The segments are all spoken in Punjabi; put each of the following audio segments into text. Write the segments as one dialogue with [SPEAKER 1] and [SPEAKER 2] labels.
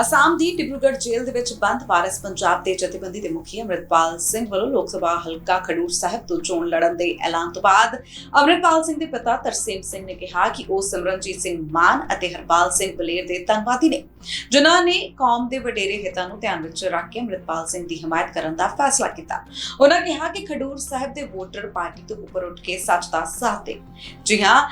[SPEAKER 1] ਅਸਾਮ ਦੀ ਡਿਬਰੂਗੜ੍ਹ ਜੇਲ੍ਹ ਦੇ ਵਿੱਚ ਬੰਦ ਵਾਰਸ ਪੰਜਾਬ ਦੇ ਜਥੇਬੰਦੀ ਦੇ ਮੁਖੀ ਅਮਰਿਤਪਾਲ ਸਿੰਘ ਵੱਲੋਂ ਲੋਕ ਸਭਾ ਹਲਕਾ ਖਡੂਰ ਸਾਹਿਬ ਤੋਂ ਚੋਣ ਲੜਨ ਦੇ ਐਲਾਨ ਤੋਂ ਬਾਅਦ ਅਮਰਿਤਪਾਲ ਸਿੰਘ ਦੇ ਪਿਤਾ ਤਰਸੇਮ ਸਿੰਘ ਨੇ ਕਿਹਾ ਕਿ ਉਹ ਸਿਮਰਨਜੀਤ ਸਿੰਘ ਮਾਨ ਅਤੇ ਹਰਪਾਲ ਸਿੰਘ ਬਲੇਰ ਦੇ ਧੰਨਵਾਦੀ ਨੇ, ਜਿਨ੍ਹਾਂ ਨੇ ਕੌਮ ਦੇ ਵਡੇਰੇ ਹਿੱਤਾਂ ਨੂੰ ਧਿਆਨ ਵਿੱਚ ਰੱਖ ਕੇ ਅਮਰਿਤਪਾਲ ਸਿੰਘ ਦੀ ਹਮਾਇਤ ਕਰਨ ਦਾ ਫੈਸਲਾ ਕੀਤਾ। ਉਹਨਾਂ ਕਿਹਾ ਕਿ ਖਡੂਰ ਸਾਹਿਬ ਦੇ ਵੋਟਰ ਪਾਰਟੀ ਤੋਂ ਉੱਪਰ ਉੱਠ ਕੇ ਸੱਚ ਦਾ ਸਾਥ ਦੇ। ਜੀ ਹਾਂ,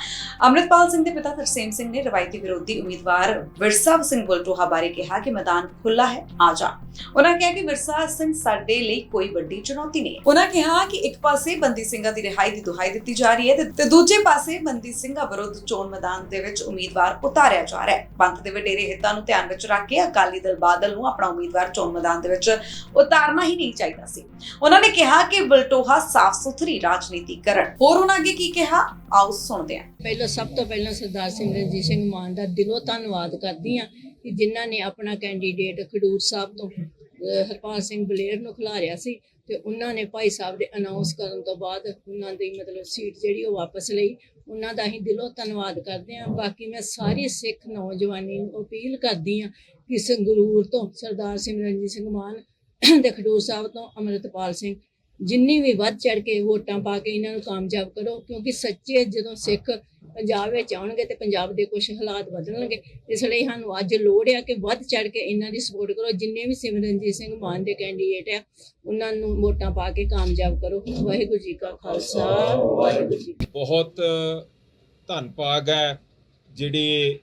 [SPEAKER 1] ਅਮਰਿਤਪਾਲ ਸਿੰਘ ਦੇ ਪਿਤਾ ਤਰਸੇਮ ਸਿੰਘ ਨੇ ਰਵਾਇਤੀ ਵਿਰੋਧੀ ਉਮੀਦਵਾਰ ਵਿਰਸਾ ਸਿੰਘ ਬੁਲਟੋਹਾ ਬਾਰੇ ਕਿਹਾ ਕਿ ਮੈਦਾਨ ਖੁੱਲਾ ਹੈ, ਆ ਜਾ। ਉਹਨਾਂ ਕਿਹਾ ਕਿ ਵਿਰਸਾ ਸਿੰਘ ਸਾਡੇ ਲਈ ਕੋਈ ਵੱਡੀ ਚੁਣੌਤੀ ਨਹੀਂ ਉਹਨਾਂ ਕਿਹਾ ਕਿ ਇੱਕ ਪਾਸੇ ਬੰਦੀ ਸਿੰਘਾਂ ਦੀ ਰਿਹਾਈ ਦੀ ਦੁਹਾਈ ਦਿੱਤੀ ਜਾ ਰਹੀ ਹੈ ਤੇ- ਦੂਜੇ ਪਾਸੇ ਬੰਦੀ ਸਿੰਘਾਂ ਵਿਰੁੱਧ ਚੋਣ ਮੈਦਾਨ ਦੇ ਵਿੱਚ ਉਮੀਦਵਾਰ ਉਤਾਰਿਆ ਜਾ ਰਿਹਾ ਹੈ। ਪੰਥ ਦੇ ਵਡੇਰੇ ਹਿੱਤਾਂ ਨੂੰ ਧਿਆਨ ਵਿੱਚ ਰੱਖ ਕੇ ਅਕਾਲੀ ਦਲ ਬਾਦਲ ਨੂੰ ਆਪਣਾ ਉਮੀਦਵਾਰ ਚੋਣ ਮੈਦਾਨ ਦੇ ਵਿੱਚ ਉਤਾਰਨਾ ਹੀ ਨਹੀਂ ਚਾਹੀਦਾ ਸੀ। ਉਹਨਾਂ ਨੇ ਕਿਹਾ ਕਿ ਬਲਟੋਹਾ ਸਾਫ਼ ਸੁਥਰੀ ਰਾਜਨੀਤੀ ਕਰਨ। ਹੋਰ ਉਹਨਾਂ ਅੱਗੇ ਕੀ ਕਿਹਾ? ਆਓ ਸੁਣਦੇ ਹਾਂ।
[SPEAKER 2] ਪਹਿਲਾਂ ਸਭ ਤੋਂ ਪਹਿਲਾਂ ਸਰਦਾਰ ਸਿਮਰਨਜੀਤ ਸਿੰਘ ਮਾਨ ਦਾ ਦਿਲੋਂ ਧੰਨਵਾਦ ਕਰਦੀ ਹਾਂ ਕਿ ਜਿਨ੍ਹਾਂ ਨੇ ਆਪਣਾ ਕੈਂਡੀਡੇਟ ਖਡੂਰ ਸਾਹਿਬ ਤੋਂ ਹਰਪਾਲ ਸਿੰਘ ਬਲੇਰ ਨੂੰ ਖਿਲਾਰਿਆ ਸੀ ਤੇ ਉਹਨਾਂ ਨੇ ਭਾਈ ਸਾਹਿਬ ਦੇ ਅਨਾਉਂਸ ਕਰਨ ਤੋਂ ਬਾਅਦ ਉਹਨਾਂ ਦੀ ਮਤਲਬ ਸੀਟ ਜਿਹੜੀ ਉਹ ਵਾਪਸ ਲਈ। ਉਹਨਾਂ ਦਾ ਹੀ ਦਿਲੋਂ ਧੰਨਵਾਦ ਕਰਦੇ ਹਾਂ। ਬਾਕੀ ਮੈਂ ਸਾਰੀ ਸਿੱਖ ਨੌਜਵਾਨੀ ਨੂੰ ਅਪੀਲ ਕਰਦੀ ਹਾਂ ਕਿ ਸੰਗਰੂਰ ਤੋਂ ਸਰਦਾਰ ਸਿਮਰਨਜੀਤ ਸਿੰਘ ਮਾਨ ਤੇ ਖਡੂਰ ਸਾਹਿਬ ਤੋਂ ਅੰਮ੍ਰਿਤਪਾਲ ਸਿੰਘ ਜਿੰਨੀ ਵੀ ਵੱਧ ਚੜ ਕੇ ਵੋਟਾਂ ਪਾ ਕੇ ਇਹਨਾਂ ਨੂੰ ਕਾਮਯਾਬ ਕਰੋ, ਕਿਉਂਕਿ ਸੱਚੇ ਜਦੋਂ ਸਿੱਖ ਪੰਜਾਬ ਵਿੱਚ ਆਉਣਗੇ ਤੇ ਪੰਜਾਬ ਦੇ ਕੁਝ ਹਾਲਾਤ ਬਦਲਣਗੇ, ਇਸ ਲਈ ਸਾਨੂੰ ਅੱਜ ਲੋੜ ਆ ਕਿ ਵੱਧ ਚੜ ਕੇ ਇਹਨਾਂ ਦੀ ਸਪੋਰਟ ਕਰੋ। ਜਿੰਨੇ ਵੀ ਸਿਮਰਨਜੀਤ ਸਿੰਘ ਮਾਨ ਦੇ ਕੈਂਡੀਡੇਟ ਆ, ਉਹਨਾਂ ਨੂੰ ਵੋਟਾਂ ਪਾ ਕੇ ਕਾਮਯਾਬ ਕਰੋ। ਵਾਹਿਗੁਰੂ ਜੀ ਕਾ ਖਾਲਸਾ, ਵਾਹਿਗੁਰੂ ਜੀ
[SPEAKER 3] ਬਹੁਤ ਧੰਨ ਭਾਗ ਹੈ, ਜਿਹੜੇ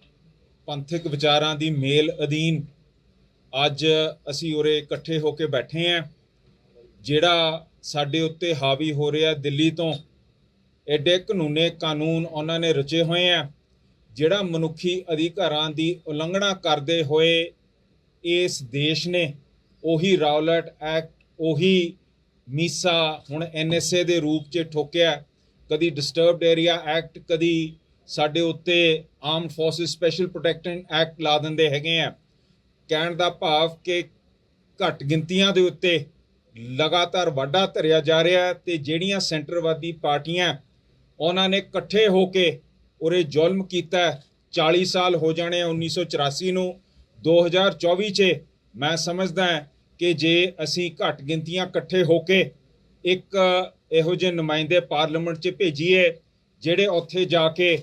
[SPEAKER 3] ਪੰਥਕ ਵਿਚਾਰਾਂ ਦੀ ਮੇਲ ਅਧੀਨ ਅੱਜ ਅਸੀਂ ਉਰੇ ਇਕੱਠੇ ਹੋ ਕੇ ਬੈਠੇ ਆਂ ਜਿਹੜਾ ਸਾਡੇ ਉੱਤੇ ਹਾਵੀ ਹੋ ਰਿਹਾ ਦਿੱਲੀ ਤੋਂ। ਐਡੇ ਕਾਨੂੰਨੇ ਕਾਨੂੰਨ ਉਹਨਾਂ ਨੇ ਰਚੇ ਹੋਏ ਆ, ਜਿਹੜਾ ਮਨੁੱਖੀ ਅਧਿਕਾਰਾਂ ਦੀ ਉਲੰਘਣਾ ਕਰਦੇ ਹੋਏ ਇਸ ਦੇਸ਼ ਨੇ ਉਹੀ ਰਾਉਲਟ ਐਕਟ, ਉਹੀ ਮੀਸਾ ਹੁਣ ਐਨਐਸਏ ਦੇ ਰੂਪ 'ਚ ਠੋਕਿਆ, ਕਦੀ ਡਿਸਟਰਬਡ ਏਰੀਆ ਐਕਟ, ਕਦੀ ਸਾਡੇ ਉੱਤੇ armed forces special protection act ਲਾ ਦਿੰਦੇ ਹੈਗੇ ਆ। ਕਹਿਣ ਦਾ ਭਾਵ ਕਿ ਘੱਟ ਗਿਣਤੀਆਂ ਦੇ ਉੱਤੇ ਲਗਾਤਾਰ ਵਾਢਾ ਧਰਿਆ ਜਾ ਰਿਹਾ ਹੈ ਤੇ ਜਿਹੜੀਆਂ ਸੈਂਟਰਵਾਦੀ ਪਾਰਟੀਆਂ ਉਹਨਾਂ ਨੇ ਇਕੱਠੇ ਹੋ ਕੇ ਉਰੇ ਜ਼ੁਲਮ ਕੀਤਾ ਹੈ। 40 ਸਾਲ ਹੋ ਜਾਣੇ ਆ 1984 ਨੂੰ 2024 'ਚ ਮੈਂ ਸਮਝਦਾ ਕਿ ਜੇ ਅਸੀਂ ਘੱਟ ਗਿਣਤੀਆਂ ਇਕੱਠੇ ਹੋ ਕੇ ਇੱਕ ਇਹੋ ਜਿਹੇ ਨੁਮਾਇੰਦੇ ਪਾਰਲੀਮੈਂਟ 'ਚ ਭੇਜੀਏ ਜਿਹੜੇ ਉੱਥੇ ਜਾ ਕੇ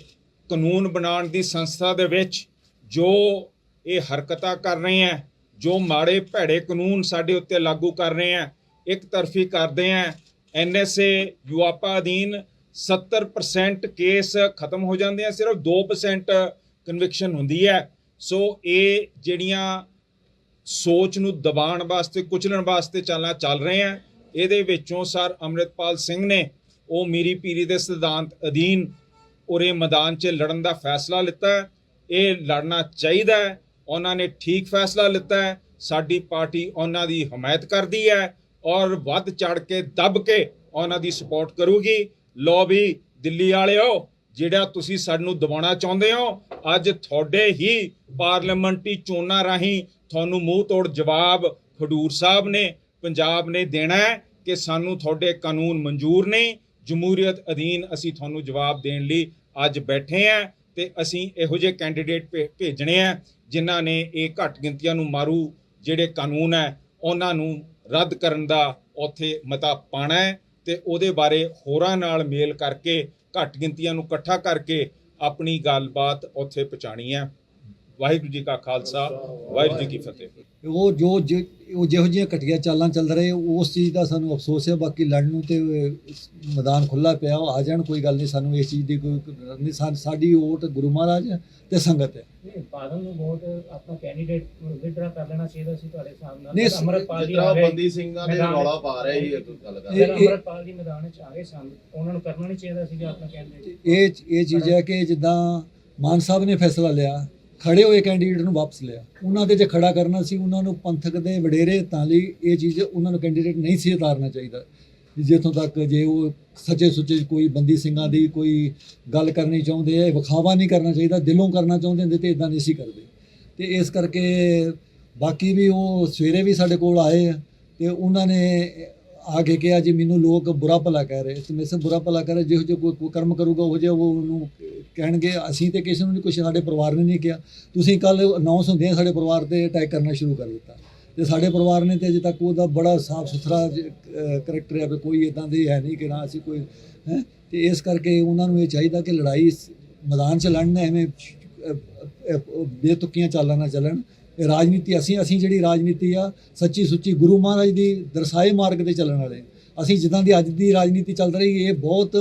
[SPEAKER 3] ਕਾਨੂੰਨ ਬਣਾਉਣ ਦੀ ਸੰਸਥਾ ਦੇ ਵਿੱਚ ਜੋ ਇਹ ਹਰਕਤਾਂ ਕਰ ਰਹੇ ਆ, ਜੋ ਮਾੜੇ ਭੈੜੇ ਕਾਨੂੰਨ ਸਾਡੇ ਉੱਤੇ ਲਾਗੂ ਕਰ ਰਹੇ ਆ ਇੱਕ ਤਰਫੀ ਕਰਦੇ ਆ। ਐਨਐਸਏ ਯੂਆਪਾ ਅਧੀਨ 70% ਕੇਸ ਖਤਮ ਹੋ ਜਾਂਦੇ ਆ। ਸਿਰਫ 2% ਕਨਵਿਕਸ਼ਨ ਹੁੰਦੀ ਹੈ। ਸੋ ਇਹ ਜਿਹੜੀਆਂ ਸੋਚ ਨੂੰ ਦਬਾਉਣ ਵਾਸਤੇ, ਕੁਚਲਣ ਵਾਸਤੇ ਚੱਲਣਾ ਚੱਲ ਰਹੇ ਆ। ਇਹਦੇ ਵਿੱਚੋਂ ਸਰ ਅੰਮ੍ਰਿਤਪਾਲ ਸਿੰਘ ਨੇ ਉਹ ਮੀਰੀ ਪੀਰੀ ਦੇ ਸਿਧਾਂਤ ਅਧੀਨ ਉਰੇ ਮੈਦਾਨ 'ਚ ਲੜਨ ਦਾ ਫੈਸਲਾ ਲਿੱਤਾ ਇਹ ਲੜਨਾ ਚਾਹੀਦਾ ਉਹਨਾਂ ਨੇ ਠੀਕ ਫੈਸਲਾ ਲਿੱਤਾ ਸਾਡੀ ਪਾਰਟੀ ਉਹਨਾਂ ਦੀ ਹਮਾਇਤ ਕਰਦੀ ਹੈ। ਔਰ ਵੱਧ ਚੜ ਕੇ ਦੱਬ ਕੇ ਉਹਨਾਂ ਦੀ ਸਪੋਰਟ ਕਰੂਗੀ। ਲੋ ਵੀ, ਦਿੱਲੀ ਵਾਲਿਓ, ਜਿਹੜਾ ਤੁਸੀਂ ਸਾਨੂੰ ਦਬਾਉਣਾ ਚਾਹੁੰਦੇ ਹੋ, ਅੱਜ ਤੁਹਾਡੇ ਹੀ ਪਾਰਲੀਮੈਂਟੀ ਚੋਣਾਂ ਰਾਹੀਂ ਤੁਹਾਨੂੰ ਮੂੰਹ ਤੋੜ ਜਵਾਬ ਖਡੂਰ ਸਾਹਿਬ ਨੇ, ਪੰਜਾਬ ਨੇ ਦੇਣਾ ਹੈ ਕਿ ਸਾਨੂੰ ਤੁਹਾਡੇ ਕਾਨੂੰਨ ਮਨਜ਼ੂਰ ਨਹੀਂ ਜਮਹੂਰੀਅਤ ਅਧੀਨ ਅਸੀਂ ਤੁਹਾਨੂੰ ਜਵਾਬ ਦੇਣ ਲਈ ਅੱਜ ਬੈਠੇ ਆ ਤੇ ਅਸੀਂ ਇਹੋ ਜਿਹੇ ਕੈਂਡੀਡੇਟ ਭੇ- ਭੇਜਣੇ ਆ ਜਿਨ੍ਹਾਂ ਨੇ ਇਹ ਘੱਟ ਗਿਣਤੀਆਂ ਨੂੰ ਮਾਰੂ, ਜਿਹੜੇ ਕਾਨੂੰਨ ਹੈ, ਉਹਨਾਂ ਨੂੰ ਰੱਦ ਕਰਨ ਦਾ ਉੱਥੇ ਮਤਾ ਪਾਣਾ ਹੈ ਤੇ ਉਹਦੇ ਬਾਰੇ ਹੋਰਾਂ ਨਾਲ ਮੇਲ ਕਰਕੇ, ਘੱਟ ਗਿਣਤੀਆਂ ਨੂੰ ਇਕੱਠਾ ਕਰਕੇ ਆਪਣੀ ਗੱਲਬਾਤ ਉੱਥੇ ਪਹੁੰਚਾਣੀ ਹੈ। ਵਾਹਿਗੁਰੂ ਜੀ ਕਾ ਖਾਲਸਾ, ਵਾਹਿਗੁਰੂ ਜੀ ਕੀ ਫਤਿਹ।
[SPEAKER 4] ਉਹ ਜੋ ਜਿ- ਉਹ ਜਿਹੋ ਜਿਹੀਆਂ ਘਟੀਆਂ ਚਾਲਾਂ ਚੱਲ ਰਹੇ ਉਸ ਚੀਜ਼ ਦਾ ਸਾਨੂੰ ਅਫਸੋਸ ਹੈ। ਬਾਕੀ ਲੜਨ ਨੂੰ ਤੇ ਮੈਦਾਨ ਖੁੱਲਾ ਪਿਆ ਉਹ ਆ ਜਾਣ ਕੋਈ ਗੱਲ ਨਹੀਂ। ਸਾਨੂੰ ਇਸ ਚੀਜ਼ ਦੀ ਕੋਈ ਸਾਡੀ ਵੋਟ ਗੁਰੂ ਮਹਾਰਾਜ ਤੇ ਸੰਗਤ ਹੈ।
[SPEAKER 5] ਨਹੀਂ, ਬਾਦਲ ਨੂੰ ਵੋਟ ਆਪਣਾ ਕੈਂਡੀਡੇਟ ਵਿਦਡਰਾ ਕਰ ਲੈਣਾ ਚਾਹੀਦਾ ਸੀ ਤੁਹਾਡੇ ਹਿਸਾਬ ਨਾਲ।
[SPEAKER 4] ਨਹੀਂ,
[SPEAKER 5] ਫਿਰ ਅੰਮ੍ਰਿਤਪਾਲ ਜੀ
[SPEAKER 6] ਜਿੱਦਾਂ
[SPEAKER 5] ਆ ਗਏ
[SPEAKER 6] ਬੰਦੀ ਸਿੰਘਾਂ ਦੇ
[SPEAKER 5] ਮੈਦਾਨ
[SPEAKER 6] ਰੌਲਾ ਪਾ ਰਹੇ ਸੀ ਇੱਕ ਗੱਲ ਕਰ।
[SPEAKER 5] ਫਿਰ
[SPEAKER 4] ਇਹ-
[SPEAKER 5] ਅੰਮ੍ਰਿਤਪਾਲ ਜੀ ਮੈਦਾਨ ਚ ਆ ਗਏ ਸਨ ਉਹਨਾਂ ਨੂੰ ਕਰਨਾ ਨਹੀਂ ਚਾਹੀਦਾ ਸੀ ਆਪਣਾ ਕੈਂਡੀਡੇਟ
[SPEAKER 4] ਇਹ ਇਹ ਚੀਜ਼ ਹੈ ਕਿ ਜਿੱਦਾਂ ਮਾਨ ਸਾਹਿਬ ਨੇ ਫੈਸਲਾ ਲਿਆ ਖੜੇ ਹੋਏ ਕੈਂਡੀਡੇਟ ਨੂੰ ਵਾਪਸ ਲਿਆ। ਉਹਨਾਂ ਦੇ ਜੇ ਖੜਾ ਕਰਨਾ ਸੀ, ਉਹਨਾਂ ਨੂੰ ਪੰਥਕ ਦੇ ਵਡੇਰੇ, ਤਾਂ ਲਈ ਇਹ ਚੀਜ਼ ਉਹਨਾਂ ਨੂੰ ਕੈਂਡੀਡੇਟ ਨਹੀਂ ਸੀ ਉਤਾਰਨਾ ਚਾਹੀਦਾ। ਜਿੱਥੋਂ ਤੱਕ ਜੇ ਉਹ ਸੱਚੇ ਸੁੱਚੇ ਕੋਈ ਬੰਦੀ ਸਿੰਘਾਂ ਦੀ ਕੋਈ ਗੱਲ ਕਰਨੀ ਚਾਹੁੰਦੇ ਆ ਵਿਖਾਵਾ ਨਹੀਂ ਕਰਨਾ ਚਾਹੀਦਾ, ਦਿਲੋਂ ਕਰਨਾ ਚਾਹੁੰਦੇ ਹੁੰਦੇ ਤੇ ਇਦਾਂ ਨਹੀਂ ਸੀ ਕਰਦੇ। ਤੇ ਇਸ ਕਰਕੇ ਬਾਕੀ ਵੀ ਉਹ ਸਵੇਰੇ ਵੀ ਸਾਡੇ ਕੋਲ ਆਏ ਆ ਤੇ ਉਹਨਾਂ ਨੇ ਆ ਕੇ ਕਿਹਾ ਜੀ ਮੈਨੂੰ ਲੋਕ ਬੁਰਾ ਭਲਾ ਕਹਿ ਰਹੇ। ਤੇ ਮੈਂ ਸੇ ਬੁਰਾ ਭਲਾ ਕਹਿ ਰਹੇ ਜਿਹੋ ਜਿਹਾ ਕੋਈ ਕਰਮ ਕਰੂਗਾ ਉਹ ਜਿਹਾ ਉਹ ਉਹਨੂੰ ਕਹਿਣਗੇ ਅਸੀਂ ਤੇ ਕਿਸੇ ਨੂੰ ਨਹੀਂ ਕੁਛ ਸਾਡੇ ਪਰਿਵਾਰ ਨੇ ਨਹੀਂ ਕਿਹਾ। ਤੁਸੀਂ ਕੱਲ ਅਨਾਉਂਸ ਹੁੰਦੇ ਆ ਸਾਡੇ ਪਰਿਵਾਰ ਤੇ ਅਟੈਕ ਕਰਨਾ ਸ਼ੁਰੂ ਕਰ ਦਿੱਤਾ। ਤੇ ਸਾਡੇ ਪਰਿਵਾਰ ਨੇ ਤੇ ਅਜੇ ਤੱਕ ਉਹਦਾ ਬੜਾ ਸਾਫ਼ ਸੁਥਰਾ ਕਰੈਕਟਰ ਹੈ ਵੀ ਕੋਈ ਇਦਾਂ ਦੇ ਹੈ ਨਹੀਂ ਕਿ ਨਾ ਅਸੀਂ ਕੋਈ ਹੈ? ਤੇ ਇਸ ਕਰਕੇ ਉਹਨਾਂ ਨੂੰ ਇਹ ਚਾਹੀਦਾ ਕਿ ਲੜਾਈ ਮੈਦਾਨ 'ਚ ਲੜਨ ਐਵੇਂ ਅਹ, ਬੇਤੁਕੀਆਂ ਚਾਲਾਂ ਨਾ ਚੱਲਣ। ਰਾਜਨੀਤੀ, ਅਸੀਂ ਅਸੀਂ ਜਿਹੜੀ ਰਾਜਨੀਤੀ ਆ, ਸੱਚੀ ਸੁੱਚੀ ਗੁਰੂ ਮਹਾਰਾਜ ਦੀ ਦਰਸਾਏ ਮਾਰਗ ਤੇ ਚੱਲਣ ਵਾਲੇ ਅਸੀਂ ਜਿੱਦਾਂ ਦੀ ਅੱਜ ਦੀ ਰਾਜਨੀਤੀ ਚੱਲ ਰਹੀ, ਇਹ ਬਹੁਤ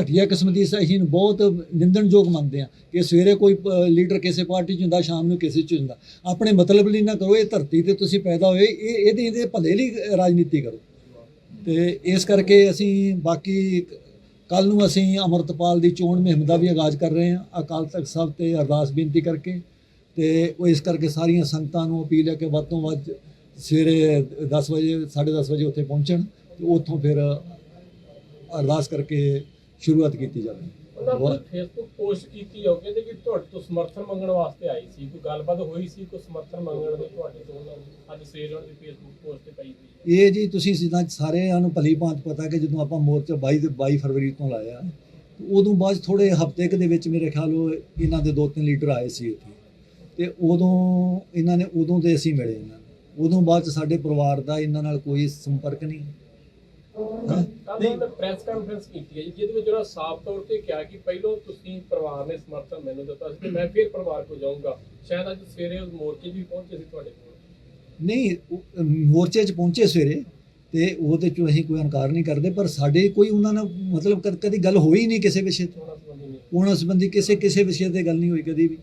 [SPEAKER 4] ਘਟੀਆ ਕਿਸਮ ਦੀ ਅਸੀਂ ਬਹੁਤ ਨਿੰਦਣਯੋਗ ਮੰਨਦੇ ਆ ਕਿ ਸਵੇਰੇ ਕੋਈ ਪ- ਲੀਡਰ ਕਿਸੇ ਪਾਰਟੀ 'ਚ ਹੁੰਦਾ, ਸ਼ਾਮ ਨੂੰ ਕਿਸੇ 'ਚ ਹੁੰਦਾ। ਆਪਣੇ ਮਤਲਬ ਲਈ ਨਾ ਕਰੋ, ਇਹ ਧਰਤੀ ਤੇ ਤੁਸੀਂ ਪੈਦਾ ਹੋਏ, ਇਹ, ਇਹਦੇ ਇਹਦੇ ਭਲੇ ਲਈ ਰਾਜਨੀਤੀ ਕਰੋ। ਤੇ ਇਸ ਕਰਕੇ ਅਸੀਂ ਬਾਕੀ ਕੱਲ ਨੂੰ ਅਸੀਂ ਅਮਰਤਪਾਲ ਦੀ ਚੋਣ ਮੁਹਿੰਮ ਦਾ ਵੀ ਆਗਾਜ਼ ਕਰ ਰਹੇ ਹਾਂ। ਅਕਾਲ ਤਖਤ ਸਾਹਿਬ ਤੇ ਅਰਦਾਸ ਬੇਨਤੀ ਕਰਕੇ ਤੇ ਉਹ ਇਸ ਕਰਕੇ ਸਾਰੀਆਂ ਸੰਗਤਾਂ ਨੂੰ ਅਪੀਲ ਹੈ ਕਿ ਵੱਧ ਤੋਂ ਵੱਧ ਸਵੇਰੇ 10 ਵਜੇ 10:30 ਵਜੇ ਉੱਥੇ ਪਹੁੰਚਣ ਤੇ ਉੱਥੋਂ ਫਿਰ ਅਰਦਾਸ ਕਰਕੇ ਸ਼ੁਰੂਆਤ ਕੀਤੀ ਜਾਵੇ।
[SPEAKER 7] ਉਹਨਾਂ ਨੇ ਫੇਸਬੁੱਕ ਪੋਸਟ ਕੀਤੀ ਹੋ ਕਹਿੰਦੇ ਕਿ ਤੁਹਾਡੇ ਤੋਂ ਸਮਰਥਨ ਮੰਗਣ ਵਾਸਤੇ ਆਈ ਸੀ। ਕੋਈ ਗੱਲਬਾਤ ਹੋਈ ਸੀ ਕੋਈ ਸਮਰਥਨ ਮੰਗਣ ਦੀ ਤੁਹਾਡੇ ਤੋਂ? ਅੱਜ ਸਵੇਰ ਉਹਨਾਂ ਦੀ ਫੇਸਬੁੱਕ ਪੋਸਟ ਤੇ ਪਈ ਹੈ
[SPEAKER 4] ਇਹ ਜੀ ਤੁਸੀਂ ਜਿੱਦਾਂ ਸਾਰਿਆਂ ਨੂੰ ਭਲੀ ਭਾਂਤ ਪਤਾ ਕਿ ਜਦੋਂ ਆਪਾਂ ਮੋਰਚਾ 22 ਦੇ 22 ਫਰਵਰੀ ਤੋਂ ਲਾਇਆ ਤੇ ਉਦੋਂ ਬਾਅਦ ਥੋੜੇ ਹਫ਼ਤੇ ਕੁ ਦੇ ਵਿੱਚ ਮੇਰੇ ਖਿਆਲ ਉਹ ਇਹਨਾਂ ਦੇ ਦੋ ਤਿੰਨ ਲੀਡਰ ਆਏ ਸੀ ਇੱਥੇ। ਤੇ ਉਦੋਂ ਇਹਨਾਂ ਨੇ ਉਦੋਂ ਦੇ ਅਸੀਂ ਮਿਲੇ ਇਹਨਾਂ ਨੂੰ। ਉਦੋਂ ਬਾਅਦ 'ਚ ਸਾਡੇ ਪਰਿਵਾਰ ਦਾ ਇਹਨਾਂ ਨਾਲ ਕੋਈ ਸੰਪਰਕ ਨਹੀਂ।
[SPEAKER 7] ਕੱਲ੍ਹ ਉਹਨਾਂ ਨੇ ਪ੍ਰੈਸ ਕਾਨਫਰੰਸ ਕੀਤੀ ਹੈ ਜੀ, ਜਿਹਦੇ ਵਿੱਚ ਉਹਨਾਂ ਸਾਫ਼ ਤੌਰ ਤੇ ਕਿਹਾ ਕਿ ਪਹਿਲਾਂ ਤੁਸੀਂ ਪਰਿਵਾਰ ਨੇ ਸਮਰਥਨ ਮੈਨੂੰ ਦਿੱਤਾ ਸੀ ਤੇ ਮੈਂ ਫਿਰ ਪਰਿਵਾਰ ਕੋ ਜਾਊਂਗਾ। ਸ਼ਾਇਦ ਅੱਜ ਸਵੇਰੇ ਉਸ ਮੋਰਚੇ 'ਚ ਵੀ ਪਹੁੰਚੇ ਸੀ ਤੁਹਾਡੇ ਕੋਲ।
[SPEAKER 4] ਨਹੀਂ ਮੋਰਚੇ 'ਚ ਪਹੁੰਚੇ ਸਵੇਰੇ ਤੇ ਉਹਦੇ 'ਚੋਂ ਅਸੀਂ ਕੋਈ ਇਨਕਾਰ ਨਹੀਂ ਕਰਦੇ ਪਰ ਸਾਡੇ ਕੋਈ ਉਹਨਾਂ ਨਾਲ ਮਤਲਬ ਕਦ- ਗੱਲ ਹੋਈ ਨਹੀਂ ਕਿਸੇ ਵਿਸ਼ੇ ਤੇ।
[SPEAKER 7] ਨਹੀਂ।
[SPEAKER 4] ਉਹਨਾਂ ਸੰਬੰਧੀ ਕਿਸੇ ਕਿਸੇ ਵਿਸ਼ੇ ਤੇ ਗੱਲ ਨਹੀਂ ਹੋਈ ਕਦੀ ਵੀ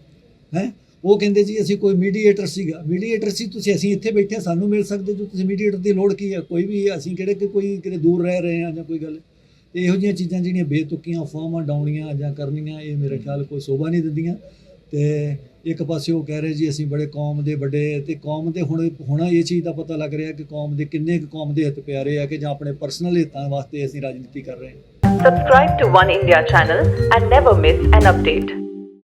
[SPEAKER 4] ਹੈ? ਉਹ ਕਹਿੰਦੇ ਜੀ, ਅਸੀਂ ਕੋਈ ਮੀਡੀਏਟਰ ਸੀਗਾ। ਮੀਡੀਏਟਰ ਸੀ, ਤੁਸੀਂ ਅਸੀਂ ਇੱਥੇ ਬੈਠੇ ਸਾਨੂੰ ਮਿਲ ਸਕਦੇ ਜੋ ਤੁਸੀਂ ਮੀਡੀਏਟਰ ਦੀ ਲੋੜ ਕੀ ਹੈ? ਕੋਈ ਵੀ, ਅਸੀਂ ਕਿਹੜੇ ਕਿ ਕੋਈ ਕਿਤੇ ਦੂਰ ਰਹਿ ਰਹੇ ਹਾਂ ਜਾਂ ਕੋਈ ਗੱਲ। ਤੇ ਇਹੋ ਜਿਹੀਆਂ ਚੀਜ਼ਾਂ ਜਿਹੜੀਆਂ ਬੇਤੁਕੀਆਂ, ਫਾਰਮਾਂ ਡਾਉਣੀਆਂ ਜਾਂ ਕਰਨੀਆਂ, ਇਹ ਮੇਰੇ ਖਿਆਲ ਕੋਈ ਸ਼ੋਭਾ ਨਹੀਂ ਦਿੰਦੀਆਂ। ਤੇ ਇੱਕ ਪਾਸੇ ਉਹ ਕਹਿ ਰਹੇ ਜੀ, ਅਸੀਂ ਬੜੇ ਕੌਮ ਦੇ ਵੱਡੇ, ਤੇ ਕੌਮ ਦੇ ਹੁਣ ਹੁਣ ਇਹ ਚੀਜ਼ ਦਾ ਪਤਾ ਲੱਗ ਰਿਹਾ ਕਿ ਕੌਮ ਦੇ ਕਿੰਨੇ ਕੁ ਕੌਮ ਦੇ ਹਿੱਤ ਪਿਆਰੇ ਆ ਕਿ ਜਾਂ ਆਪਣੇ ਪਰਸਨਲ ਹਿੱਤਾਂ ਵਾਸਤੇ ਅਸੀਂ ਰਾਜਨੀਤੀ ਕਰ ਰਹੇ ਹਾਂ।
[SPEAKER 8] Subscribe to One India channel and never miss an update.